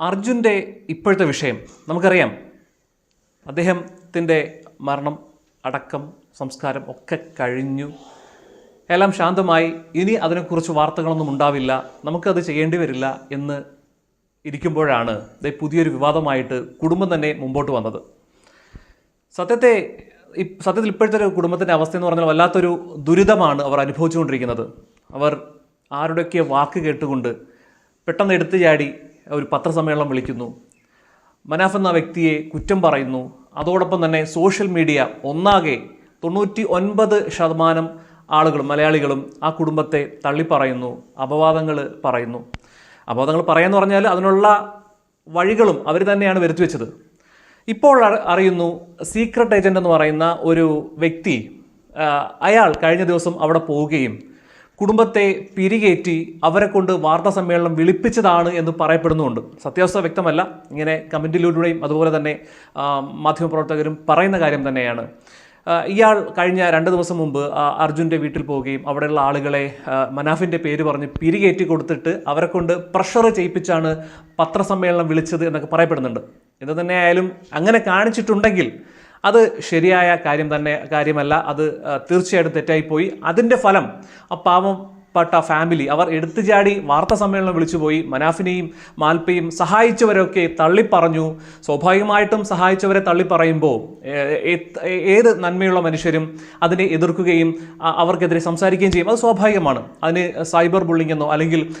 അർജുന്റെ ഇപ്പോഴത്തെ വിഷയം നമുക്കറിയാം. അദ്ദേഹത്തിന്റെ മരണം അടക്കം സംസ്കാരം ഒക്കെ കഴിഞ്ഞു. എല്ലാം ശാന്തമായി. ഇനി അതിനെക്കുറിച്ച് വാർത്തകളൊന്നും ഉണ്ടാവില്ല. നമുക്കത് ചെയ്യേണ്ടി വരില്ല എന്ന് ഇരിക്കുമ്പോഴാണ് ദേ പുതിയൊരു വിവാദമായിട്ട് കുടുംബം തന്നെ മുമ്പോട്ട് വന്നത്. സത്യത്തെ സത്യത്തിൽ ഇപ്പോഴത്തെ ഒരു കുടുംബത്തിന്റെ അവസ്ഥ എന്ന് പറഞ്ഞാൽ വല്ലാത്തൊരു ദുരിതമാണ് അവർ അനുഭവിച്ചുകൊണ്ടിരിക്കുന്നത്. അവർ ആരുടെയൊക്കെ വാക്ക് കേട്ടുകൊണ്ട് പെട്ടെന്ന് എടുത്തു ചാടി ഒരു പത്രസമ്മേളനം വിളിക്കുന്നു. മനാഫ് എന്ന വ്യക്തിയെ കുറ്റം പറയുന്നു. അതോടൊപ്പം തന്നെ സോഷ്യൽ മീഡിയ ഒന്നാകെ തൊണ്ണൂറ്റി ഒൻപത് ശതമാനം ആളുകളും മലയാളികളും ആ കുടുംബത്തെ തള്ളിപ്പറയുന്നു അപവാദങ്ങൾ പറയുന്നു. അപവാദങ്ങൾ പറയാന്ന് പറഞ്ഞാൽ അതിനുള്ള വഴികളും അവർ തന്നെയാണ് വരുത്തി വെച്ചത്. ഇപ്പോൾ അറിയുന്നു സീക്രട്ട് ഏജന്റ് എന്ന് പറയുന്ന ഒരു വ്യക്തി അയാൾ കഴിഞ്ഞ ദിവസം അവിടെ പോവുകയും കുടുംബത്തെ പിരികേറ്റി അവരെ കൊണ്ട് വാർത്താ സമ്മേളനം വിളിപ്പിച്ചതാണ് എന്ന് പറയപ്പെടുന്നുണ്ട്. സത്യാവസ്ഥ വ്യക്തമല്ല. ഇങ്ങനെ കമന്റിലൂടെയും അതുപോലെ തന്നെ മാധ്യമപ്രവർത്തകരും പറയുന്ന കാര്യം തന്നെയാണ്. ഇയാൾ കഴിഞ്ഞ രണ്ട് ദിവസം മുമ്പ് അർജുന്റെ വീട്ടിൽ പോവുകയും അവിടെയുള്ള ആളുകളെ മനാഫിന്റെ പേര് പറഞ്ഞ് പിരികേറ്റി കൊടുത്തിട്ട് അവരെ കൊണ്ട് പ്രഷർ ചെയ്യിപ്പിച്ചാണ് പത്രസമ്മേളനം വിളിച്ചത് എന്നൊക്കെ പറയപ്പെടുന്നുണ്ട്. എന്ത് തന്നെയായാലും അങ്ങനെ കാണിച്ചിട്ടുണ്ടെങ്കിൽ അത് ശരിയായ കാര്യം തന്നെ കാര്യമല്ല. അത് തീർച്ചയായിട്ടും തെറ്റായിപ്പോയി. അതിന്റെ ഫലം ആ പാവം പെട്ട ഫാമിലി അവർ എടുത്തു ചാടി വാർത്താ സമ്മേളനം വിളിച്ചുപോയി മനാഫിനെയും മാൽപ്പയും സഹായിച്ചവരൊക്കെ തള്ളിപ്പറഞ്ഞു. സ്വാഭാവികമായിട്ടും സഹായിച്ചവരെ തള്ളിപ്പറയുമ്പോൾ ഏത് നന്മയുള്ള മനുഷ്യരും അതിനെ എതിർക്കുകയും അവർക്കെതിരെ സംസാരിക്കുകയും ചെയ്യും. അത് സ്വാഭാവികമാണ്. അതിന് സൈബർ ബുള്ളിംഗ് എന്നോ അല്ലെങ്കിൽ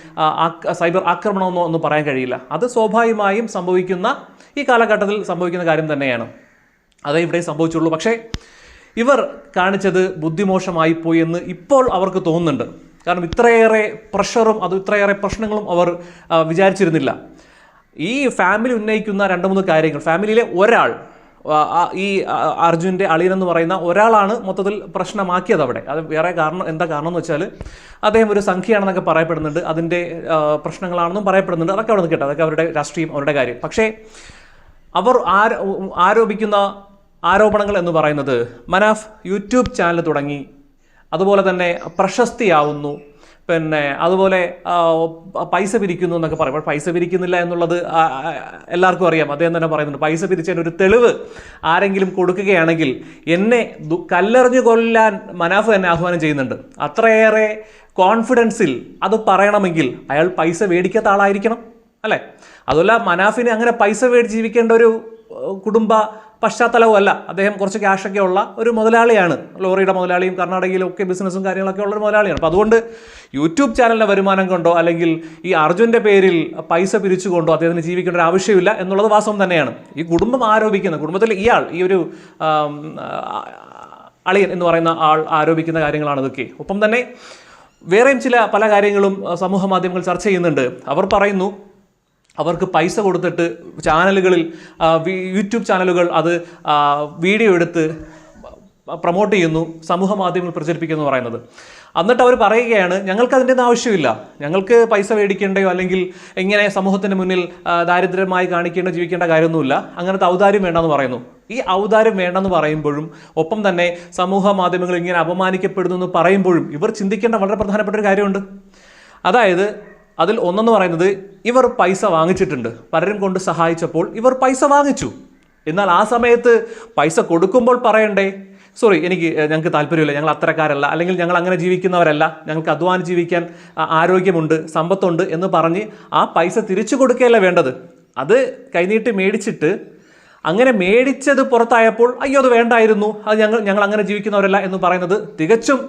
സൈബർ ആക്രമണമെന്നോ ഒന്നും പറയാൻ കഴിയില്ല. അത് സ്വാഭാവികമായും സംഭവിക്കുന്ന ഈ കാലഘട്ടത്തിൽ സംഭവിക്കുന്ന കാര്യം തന്നെയാണ്. അതേ ഇവിടെ സംഭവിച്ചുള്ളൂ. പക്ഷേ ഇവർ കാണിച്ചത് ബുദ്ധിമോശമായി പോയി എന്ന് ഇപ്പോൾ അവർക്ക് തോന്നുന്നുണ്ട്. കാരണം ഇത്രയേറെ പ്രഷറും അത് ഇത്രയേറെ പ്രശ്നങ്ങളും അവർ വിചാരിച്ചിരുന്നില്ല. ഈ ഫാമിലി ഉന്നയിക്കുന്ന രണ്ട് മൂന്ന് കാര്യങ്ങൾ. ഫാമിലിയിലെ ഒരാൾ ഈ അർജുന്റെ അളിയൻ എന്ന് പറയുന്ന ഒരാളാണ് മൊത്തത്തിൽ പ്രശ്നമാക്കിയത് അവിടെ. അത് വേറെ കാരണം എന്താ കാരണം എന്ന് വെച്ചാൽ അദ്ദേഹം ഒരു സംഖ്യയാണെന്നൊക്കെ പറയപ്പെടുന്നുണ്ട്. അതിന്റെ പ്രശ്നങ്ങളാണെന്നും പറയപ്പെടുന്നുണ്ട്. അതൊക്കെ അവിടെ നിന്ന് കേട്ടോ. അതൊക്കെ അവരുടെ രാഷ്ട്രീയം അവരുടെ കാര്യം. പക്ഷേ അവർ ആരോ ആരോപിക്കുന്ന ആരോപണങ്ങൾ എന്ന് പറയുന്നത് മനാഫ് യൂട്യൂബ് ചാനൽ തുടങ്ങി. അതുപോലെ തന്നെ പ്രശസ്തിയാവുന്നു. പിന്നെ അതുപോലെ പൈസ പിരിക്കുന്നു എന്നൊക്കെ പറയും. പൈസ പിരിക്കുന്നില്ല എന്നുള്ളത് എല്ലാവർക്കും അറിയാം. അദ്ദേഹം തന്നെ പറയുന്നുണ്ട് പൈസ പിരിച്ചതിന് ഒരു തെളിവ് ആരെങ്കിലും കൊടുക്കുകയാണെങ്കിൽ എന്നെ കല്ലെറിഞ്ഞു കൊല്ലാൻ മനാഫ് തന്നെ ആഹ്വാനം ചെയ്യുന്നുണ്ട്. അത്രയേറെ കോൺഫിഡൻസിൽ അത് പറയണമെങ്കിൽ അയാൾ പൈസ മേടിക്കാത്ത ആളായിരിക്കണം അല്ലേ? അതുമല്ല മനാഫിന് അങ്ങനെ പൈസ മേടിച്ച് ജീവിക്കേണ്ട ഒരു കുടുംബ പശ്ചാത്തലവും അല്ല അദ്ദേഹം കുറച്ച് ക്യാഷൊക്കെ ഉള്ള ഒരു മുതലാളിയാണ്. ലോറിയുടെ മുതലാളിയും കർണാടകയിലും ഒക്കെ ബിസിനസ്സും കാര്യങ്ങളൊക്കെ ഉള്ള ഒരു മുതലാളിയാണ്. അപ്പോൾ അതുകൊണ്ട് യൂട്യൂബ് ചാനലിന്റെ വരുമാനം കൊണ്ടോ അല്ലെങ്കിൽ ഈ അർജുന്റെ പേരിൽ പൈസ പിരിച്ചുകൊണ്ടോ അദ്ദേഹത്തിന് ജീവിക്കേണ്ട ഒരു ആവശ്യമില്ല എന്നുള്ളത് വാസ്തവം തന്നെയാണ്. ഈ കുടുംബം ആരോപിക്കുന്ന കുടുംബത്തിൽ ഇയാൾ ഈ ഒരു അളിയൻ എന്ന് പറയുന്ന ആൾ ആരോപിക്കുന്ന കാര്യങ്ങളാണ് ഇതൊക്കെ. ഒപ്പം തന്നെ വേറെയും ചില പല കാര്യങ്ങളും സമൂഹ മാധ്യമങ്ങൾ ചർച്ച ചെയ്യുന്നുണ്ട്. അവർ പറയുന്നു അവർക്ക് പൈസ കൊടുത്തിട്ട് ചാനലുകളിൽ യൂട്യൂബ് ചാനലുകൾ അത് വീഡിയോ എടുത്ത് പ്രൊമോട്ട് ചെയ്യുന്നു സമൂഹ മാധ്യമങ്ങൾ പ്രചരിപ്പിക്കുന്നു എന്ന് പറയുന്നത്. എന്നിട്ട് അവർ പറയുകയാണ് ഞങ്ങൾക്ക് അതിന്റെ ആവശ്യമില്ല. ഞങ്ങൾക്ക് പൈസ മേടിക്കേണ്ടയോ അല്ലെങ്കിൽ എങ്ങനെ സമൂഹത്തിന് മുന്നിൽ ദാരിദ്ര്യമായി കാണിക്കേണ്ട ജീവിക്കേണ്ട കാര്യമൊന്നുമില്ല. അങ്ങനത്തെ ഔദാര്യം വേണ്ടെന്ന് പറയുന്നു. ഈ ഔദാര്യം വേണ്ടെന്ന് പറയുമ്പോഴും ഒപ്പം തന്നെ സമൂഹ മാധ്യമങ്ങൾ ഇങ്ങനെ അപമാനിക്കപ്പെടുന്നു എന്ന് പറയുമ്പോഴും ഇവർ ചിന്തിക്കേണ്ട വളരെ പ്രധാനപ്പെട്ട ഒരു കാര്യമുണ്ട്. അതായത് അതിൽ ഒന്നെന്ന് പറയുന്നത് ഇവർ പൈസ വാങ്ങിച്ചിട്ടുണ്ട്. പലരും കൊണ്ട് സഹായിച്ചപ്പോൾ ഇവർ പൈസ വാങ്ങിച്ചു. എന്നാൽ ആ സമയത്ത് പൈസ കൊടുക്കുമ്പോൾ പറയണ്ടേ? സോറി എനിക്ക് ഞങ്ങൾക്ക് താല്പര്യമില്ല. ഞങ്ങൾ അത്രക്കാരല്ല അല്ലെങ്കിൽ ഞങ്ങൾ അങ്ങനെ ജീവിക്കുന്നവരല്ല. ഞങ്ങൾക്ക് അധ്വാനം ജീവിക്കാൻ ആരോഗ്യമുണ്ട് സമ്പത്തുണ്ട് എന്ന് പറഞ്ഞ് ആ പൈസ തിരിച്ചു കൊടുക്കുകയല്ല വേണ്ടത്? അത് കൈനീട്ടി മേടിച്ചിട്ട് അങ്ങനെ മേടിച്ചത് പുറത്തായപ്പോൾ അയ്യോ അത് വേണ്ടായിരുന്നു. അത് ഞങ്ങൾ ഞങ്ങൾ അങ്ങനെ ജീവിക്കുന്നവരല്ല എന്ന് പറയുന്നത് തികച്ചും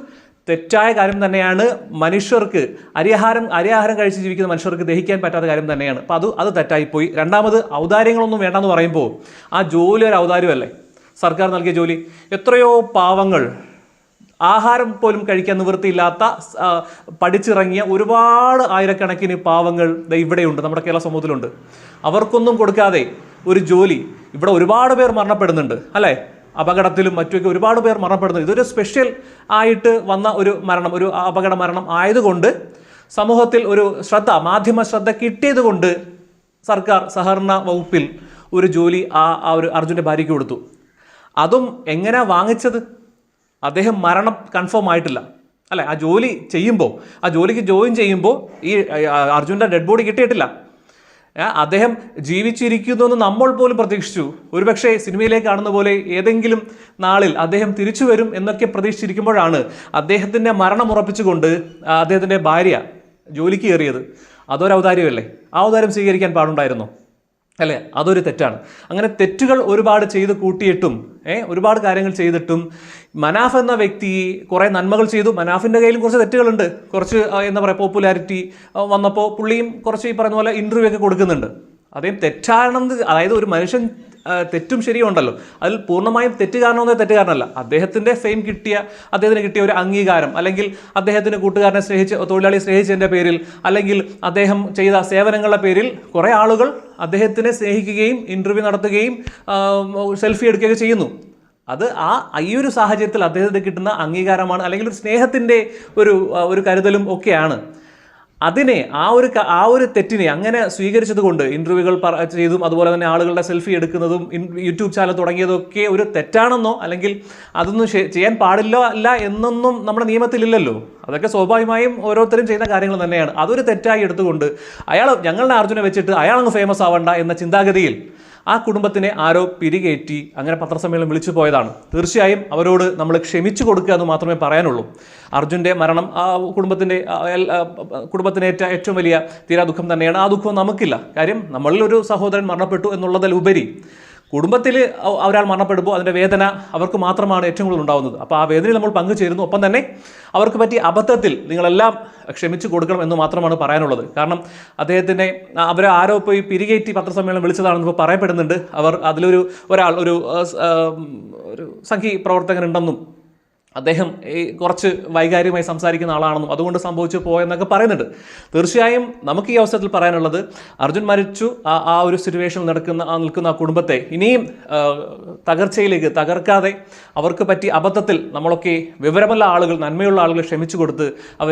തെറ്റായ കാര്യം തന്നെയാണ് മനുഷ്യർക്ക് അരിയാഹാരം അരിയാഹാരം കഴിച്ച് ജീവിക്കുന്ന മനുഷ്യർക്ക് ദഹിക്കാൻ പറ്റാത്ത കാര്യം തന്നെയാണ്. അപ്പോൾ അത് അത് തെറ്റായിപ്പോയി. രണ്ടാമത് ഔദാര്യങ്ങളൊന്നും വേണ്ടെന്ന് പറയുമ്പോൾ ആ ജോലി ഒരു ഔദാര്യമല്ലേ? സർക്കാർ നൽകിയ ജോലി. എത്രയോ പാവങ്ങൾ ആഹാരം പോലും കഴിക്കാൻ നിവൃത്തിയില്ലാത്ത പഠിച്ചിറങ്ങിയ ഒരുപാട് ആയിരക്കണക്കിന് പാവങ്ങൾ ഇവിടെയുണ്ട് നമ്മുടെ കേരള സമൂഹത്തിലുണ്ട്. അവർക്കൊന്നും കൊടുക്കാതെ ഒരു ജോലി. ഇവിടെ ഒരുപാട് പേർ മരണപ്പെടുന്നുണ്ട് അല്ലേ? അപകടത്തിലും മറ്റുമൊക്കെ ഒരുപാട് പേർ മരണപ്പെടുന്നത് ഇതൊരു സ്പെഷ്യൽ ആയിട്ട് വന്ന ഒരു മരണം ഒരു അപകട മരണം ആയതുകൊണ്ട് സമൂഹത്തിൽ ഒരു ശ്രദ്ധ മാധ്യമ ശ്രദ്ധ കിട്ടിയതുകൊണ്ട് സർക്കാർ സഹകരണ വകുപ്പിൽ ഒരു ജോലി ആ ആ ഒരു അർജുന്റെ ഭാര്യയ്ക്ക് കൊടുത്തു. അതും എങ്ങനെ വാങ്ങിച്ചത്? അദ്ദേഹം മരണം കൺഫേം ആയിട്ടില്ല. അല്ലെ? ആ ജോലി ചെയ്യുമ്പോൾ ആ ജോലിക്ക് ജോയിൻ ചെയ്യുമ്പോൾ ഈ അർജുന്റെ ഡെഡ് ബോഡി കിട്ടിയിട്ടില്ല. അദ്ദേഹം ജീവിച്ചിരിക്കുന്നു എന്ന് നമ്മൾ പോലും പ്രതീക്ഷിച്ചു. ഒരുപക്ഷെ സിനിമയിലേക്ക് കാണുന്ന പോലെ ഏതെങ്കിലും നാളിൽ അദ്ദേഹം തിരിച്ചു വരും എന്നൊക്കെ പ്രതീക്ഷിച്ചിരിക്കുമ്പോഴാണ് അദ്ദേഹത്തിന്റെ മരണം ഉറപ്പിച്ചുകൊണ്ട് അദ്ദേഹത്തിന്റെ ഭാര്യ ജോലിക്ക് കയറിയത്. അതൊരു ഔദാര്യമല്ലേ ആ ഔദാര്യം സ്വീകരിക്കാൻ പാടുണ്ടായിരുന്നോ? അല്ലേ? അതൊരു തെറ്റാണ്. അങ്ങനെ തെറ്റുകൾ ഒരുപാട് ചെയ്ത് കൂട്ടിയിട്ടും ഏഹ് ഒരുപാട് കാര്യങ്ങൾ ചെയ്തിട്ടും മനാഫ് എന്ന വ്യക്തി കുറേ നന്മകൾ ചെയ്തു. മനാഫിന്റെ കയ്യിലും കുറച്ച് തെറ്റുകളുണ്ട്. കുറച്ച് എന്താ പറയുക പോപ്പുലാരിറ്റി വന്നപ്പോൾ പുള്ളിയും കുറച്ച് ഈ പറയുന്ന പോലെ ഇന്റർവ്യൂ ഒക്കെ കൊടുക്കുന്നുണ്ട്. അദ്ദേഹം തെറ്റാണെന്ന് അതായത് ഒരു മനുഷ്യൻ തെറ്റും ശരിയും ഉണ്ടല്ലോ അതിൽ പൂർണമായും തെറ്റ് തെറ്റുകാരനല്ല. തെറ്റ് കാരണമല്ല അദ്ദേഹത്തിന്റെ ഫെയിം കിട്ടിയ അദ്ദേഹത്തിന് കിട്ടിയ ഒരു അംഗീകാരം അല്ലെങ്കിൽ അദ്ദേഹത്തിന് കൂട്ടുകാരനെ സ്നേഹിച്ച് തൊഴിലാളിയെ സ്നേഹിച്ചതിന്റെ പേരിൽ അല്ലെങ്കിൽ അദ്ദേഹം ചെയ്ത സേവനങ്ങളുടെ പേരിൽ കുറേ ആളുകൾ അദ്ദേഹത്തിനെ സ്നേഹിക്കുകയും ഇന്റർവ്യൂ നടത്തുകയും സെൽഫി എടുക്കുകയൊക്കെ ചെയ്യുന്നു. അത് ആ ഈ ഒരു സാഹചര്യത്തിൽ അദ്ദേഹത്തിന് കിട്ടുന്ന അംഗീകാരമാണ് അല്ലെങ്കിൽ ഒരു സ്നേഹത്തിന്റെ ഒരു ഒരു കരുതലും ഒക്കെയാണ്. അതിനെ ആ ഒരു ആ ഒരു തെറ്റിനെ അങ്ങനെ സ്വീകരിച്ചത് കൊണ്ട് ഇന്റർവ്യൂകൾ ചെയ്തും അതുപോലെ തന്നെ ആളുകളുടെ സെൽഫി എടുക്കുന്നതും യൂട്യൂബ് ചാനൽ തുടങ്ങിയതൊക്കെ ഒരു തെറ്റാണെന്നോ അല്ലെങ്കിൽ അതൊന്നും ചെയ്യാൻ പാടില്ല അല്ല എന്നൊന്നും നമ്മുടെ നിയമത്തിലില്ലല്ലോ. അതൊക്കെ സ്വാഭാവികമായും ഓരോരുത്തരും ചെയ്യുന്ന കാര്യങ്ങൾ തന്നെയാണ്. അതൊരു തെറ്റായി എടുത്തുകൊണ്ട് അയാൾ ഞങ്ങളുടെ അർജുനെ വെച്ചിട്ട് അയാളങ്ങ് ഫേമസ് ആവണ്ട എന്ന ചിന്താഗതിയിൽ ആ കുടുംബത്തിനെ ആരോ പിരികേറ്റി അങ്ങനെ പത്രസമ്മേളനം വിളിച്ചു പോയതാണ്. തീർച്ചയായും അവരോട് നമ്മൾ ക്ഷമിച്ചു കൊടുക്കുക എന്ന് മാത്രമേ പറയാനുള്ളൂ. അർജുന്റെ മരണം ആ കുടുംബത്തിന്റെ കുടുംബത്തിനേറ്റ ഏറ്റവും വലിയ തീരാ ദുഃഖം തന്നെയാണ്. ആ ദുഃഖം നമുക്കില്ല. കാര്യം നമ്മളിൽ ഒരു സഹോദരൻ മരണപ്പെട്ടു എന്നുള്ളതിലുപരി കുടുംബത്തിൽ ഒരാൾ മരണപ്പെടുമ്പോൾ അതിന്റെ വേദന അവർക്ക് മാത്രമാണ് ഏറ്റവും കൂടുതൽ ഉണ്ടാകുന്നത് അപ്പോൾ ആ വേദനയിൽ നമ്മൾ പങ്കുചേരുന്നു. ഒപ്പം തന്നെ അവർക്ക് പറ്റിയ അബദ്ധത്തിൽ നിങ്ങളെല്ലാം ക്ഷമിച്ചു കൊടുക്കണം എന്ന് മാത്രമാണ് പറയാനുള്ളത്. കാരണം അദ്ദേഹത്തിനെ അവരെ ആരോ പോയി പിരികേറ്റി പത്രസമ്മേളനം വിളിച്ചതാണെന്ന് ഇപ്പോൾ പറയപ്പെടുന്നുണ്ട്. അവർ അതിലൊരു ഒരാൾ ഒരു ഒരു സംഘി പ്രവർത്തകനുണ്ടെന്നും അദ്ദേഹം ഈ കുറച്ച് വൈകാരികമായി സംസാരിക്കുന്ന ആളാണെന്നും അതുകൊണ്ട് സംഭവിച്ചു പോയെന്നൊക്കെ പറയുന്നുണ്ട്. തീർച്ചയായും നമുക്ക് ഈ അവസരത്തിൽ പറയാനുള്ളത് അർജുൻ മരിച്ചു ആ ആ ഒരു സിറ്റുവേഷനിൽ നടക്കുന്ന ആ നിൽക്കുന്ന ആ കുടുംബത്തെ ഇനിയും തകർച്ചയിലേക്ക് തകർക്കാതെ അവർക്ക് പറ്റിയ അബദ്ധത്തിൽ നമ്മളൊക്കെ വിവരമുള്ള ആളുകൾ നന്മയുള്ള ആളുകൾ ക്ഷമിച്ചു കൊടുത്ത് അവരെ